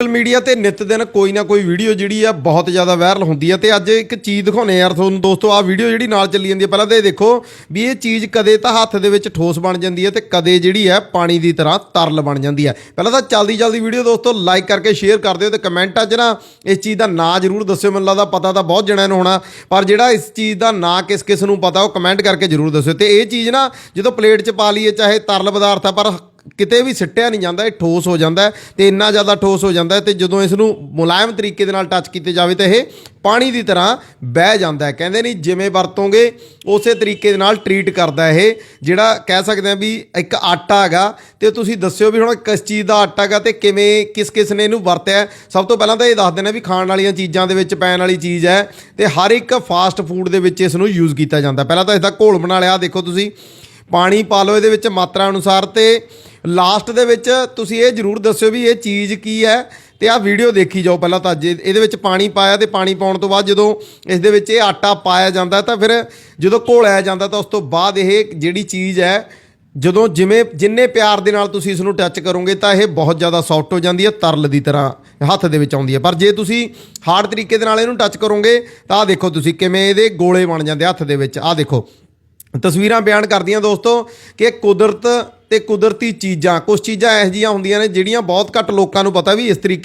Social media ਤੇ ਨਿਤ ਦਿਨ ਕੋਈ ਨਾ ਕੋਈ ਵੀਡੀਓ ਜਿਹੜੀ ਆ ਬਹੁਤ ਜ਼ਿਆਦਾ ਵਾਇਰਲ ਹੁੰਦੀ ਆ ਤੇ ਅੱਜ ਇੱਕ ਚੀਜ਼ ਦਿਖਾਉਨੇ ਯਾਰ ਤੁਹਾਨੂੰ ਦੋਸਤੋ ਆ ਵੀਡੀਓ ਜਿਹੜੀ ਨਾਲ ਚੱਲੀ ਜਾਂਦੀ ਹੈ ਪਹਿਲਾਂ ਤਾਂ ਇਹ ਦੇਖੋ ਵੀ ਇਹ ਚੀਜ਼ ਕਦੇ ਤਾਂ ਹੱਥ ਦੇ ਵਿੱਚ ਠੋਸ ਬਣ ਜਾਂਦੀ ਹੈ ਤੇ ਕਦੇ ਜਿਹੜੀ ਹੈ ਪਾਣੀ ਦੀ ਤਰ੍ਹਾਂ ਤਰਲ ਬਣ ਜਾਂਦੀ ਹੈ ਪਹਿਲਾਂ ਤਾਂ ਜਲਦੀ ਜਲਦੀ ਵੀਡੀਓ ਦੋਸਤੋ ਲਾਈਕ ਕਰਕੇ ਸ਼ੇਅਰ ਕਰ ਦਿਓ ਤੇ ਕਮੈਂਟਾਂ 'ਚ ਨਾ ਇਸ ਚੀਜ਼ ਦਾ ਨਾਂ ਜ਼ਰੂਰ ਦੱਸਿਓ। ਮੈਨੂੰ ਲੱਗਦਾ ਪਤਾ ਤਾਂ ਬਹੁਤ ਜਣਿਆਂ ਨੂੰ ਹੋਣਾ, ਪਰ ਜਿਹੜਾ ਇਸ ਚੀਜ਼ ਦਾ ਨਾਂ ਕਿਸ ਕਿਸ ਨੂੰ ਪਤਾ ਉਹ ਕਮੈਂਟ ਕਰਕੇ ਜ਼ਰੂਰ ਦੱਸਿਓ। ਤੇ ਇਹ ਚੀਜ਼ ਨਾ ਜਦੋਂ ਪਲੇਟ 'ਚ ਪਾ ਲਈਏ, ਚਾਹੇ ਤਰਲ ਪਦਾਰਥ ਆ, ਪਰ ਕਿਤੇ ਵੀ ਸਿੱਟਿਆ ਨਹੀਂ ਜਾਂਦਾ, ਇਹ ਠੋਸ ਹੋ ਜਾਂਦਾ ਹੈ ਤੇ ਇੰਨਾ ਜ਼ਿਆਦਾ ਠੋਸ ਹੋ ਜਾਂਦਾ ਹੈ ਤੇ ਜਦੋਂ ਇਸ ਨੂੰ ਮੁਲਾਇਮ ਤਰੀਕੇ ਦੇ ਨਾਲ ਟੱਚ ਕੀਤੇ ਜਾਵੇ ਤਾਂ ਇਹ ਪਾਣੀ ਦੀ ਤਰ੍ਹਾਂ ਬਹਿ ਜਾਂਦਾ ਹੈ। ਕਹਿੰਦੇ ਨਹੀਂ ਜਿਵੇਂ ਵਰਤੋਂਗੇ, ਉਸੇ ਤਰੀਕੇ ਦੇ ਨਾਲ ਟਰੀਟ ਕਰਦਾ ਇਹ, ਜਿਹੜਾ ਕਹਿ ਸਕਦੇ ਆ ਵੀ ਇੱਕ ਆਟਾ ਹੈਗਾ, ਤੇ ਤੁਸੀਂ ਦੱਸਿਓ ਵੀ ਹੁਣ ਕਿਸ ਚੀਜ਼ ਦਾ ਆਟਾ ਹੈਗਾ ਤੇ ਕਿਵੇਂ, ਕਿਸ ਕਿਸ ਨੇ ਇਹਨੂੰ ਵਰਤਿਆ ਸਭ ਤੋਂ ਪਹਿਲਾਂ ਤਾਂ ਇਹ ਦੱਸ ਦੇਣਾ ਵੀ ਖਾਣ ਵਾਲੀਆਂ ਚੀਜ਼ਾਂ ਦੇ ਵਿੱਚ ਪੈਣ ਵਾਲੀ ਚੀਜ਼ ਹੈ ਤੇ ਹਰ ਇੱਕ ਫਾਸਟ ਫੂਡ ਦੇ ਵਿੱਚ ਇਸ ਨੂੰ ਯੂਜ਼ ਕੀਤਾ ਜਾਂਦਾ ਪਹਿਲਾਂ ਤਾਂ ਇਸ ਦਾ ਘੋਲ ਬਣਾ ਲਿਆ ਦੇਖੋ ਤੁਸੀਂ, ਪਾਣੀ ਪਾ ਲਓ ਇਹਦੇ ਵਿੱਚ ਮਾਤਰਾ ਅਨੁਸਾਰ ਤੇ ਲਾਸਟ ਦੇ ਵਿੱਚ ਤੁਸੀਂ ਇਹ ਜਰੂਰ ਦੱਸਿਓ ਵੀ ਇਹ ਚੀਜ਼ ਕੀ ਹੈ ਤੇ ਆਹ ਵੀਡੀਓ ਦੇਖੀ ਜਾਓ ਪਹਿਲਾਂ ਤਾਂ ਜੇ ਇਹਦੇ ਵਿੱਚ ਪਾਣੀ ਪਾਇਆ ਤੇ ਪਾਣੀ ਪਾਉਣ ਤੋਂ ਬਾਅਦ ਜਦੋਂ ਇਸ ਦੇ ਵਿੱਚ ਇਹ ਆਟਾ ਪਾਇਆ ਜਾਂਦਾ ਤਾਂ ਫਿਰ ਜਦੋਂ ਘੋਲਿਆ ਜਾਂਦਾ ਤਾਂ ਉਸ ਤੋਂ ਬਾਅਦ ਇਹ ਜਿਹੜੀ ਚੀਜ਼ ਹੈ, ਜਦੋਂ ਜਿਵੇਂ ਜਿੰਨੇ ਪਿਆਰ ਦੇ ਨਾਲ ਤੁਸੀਂ ਇਸ ਨੂੰ ਟੱਚ ਕਰੋਗੇ ਤਾਂ ਇਹ ਬਹੁਤ ਜ਼ਿਆਦਾ ਸੌਫਟ ਹੋ ਜਾਂਦੀ ਹੈ, ਤਰਲ ਦੀ ਤਰ੍ਹਾਂ ਹੱਥ ਦੇ ਵਿੱਚ ਆਉਂਦੀ ਹੈ। ਪਰ ਜੇ ਤੁਸੀਂ ਹਾਰਡ ਤਰੀਕੇ ਦੇ ਨਾਲ ਇਹਨੂੰ ਟੱਚ ਕਰੋਗੇ ਤਾਂ ਆਹ ਦੇਖੋ ਤੁਸੀਂ ਕਿਵੇਂ ਇਹਦੇ ਗੋਲੇ ਬਣ ਜਾਂਦੇ ਹੱਥ ਦੇ ਵਿੱਚ। ਆਹ ਦੇਖੋ, ਤਸਵੀਰਾਂ ਬਿਆਨ ਕਰਦੀਆਂ ਦੋਸਤੋ ਕਿ ਕੁਦਰਤ ਤੇ ਕੁਦਰਤੀ ਚੀਜ਼ਾਂ ਕੁਝ ਚੀਜ਼ਾਂ ਇਹੋ ਜਿਹੀਆਂ ਹੁੰਦੀਆਂ ਨੇ ਜਿਹੜੀਆਂ ਬਹੁਤ ਘੱਟ ਲੋਕਾਂ ਨੂੰ ਪਤਾ ਵੀ ਇਸ ਤਰੀਕੇ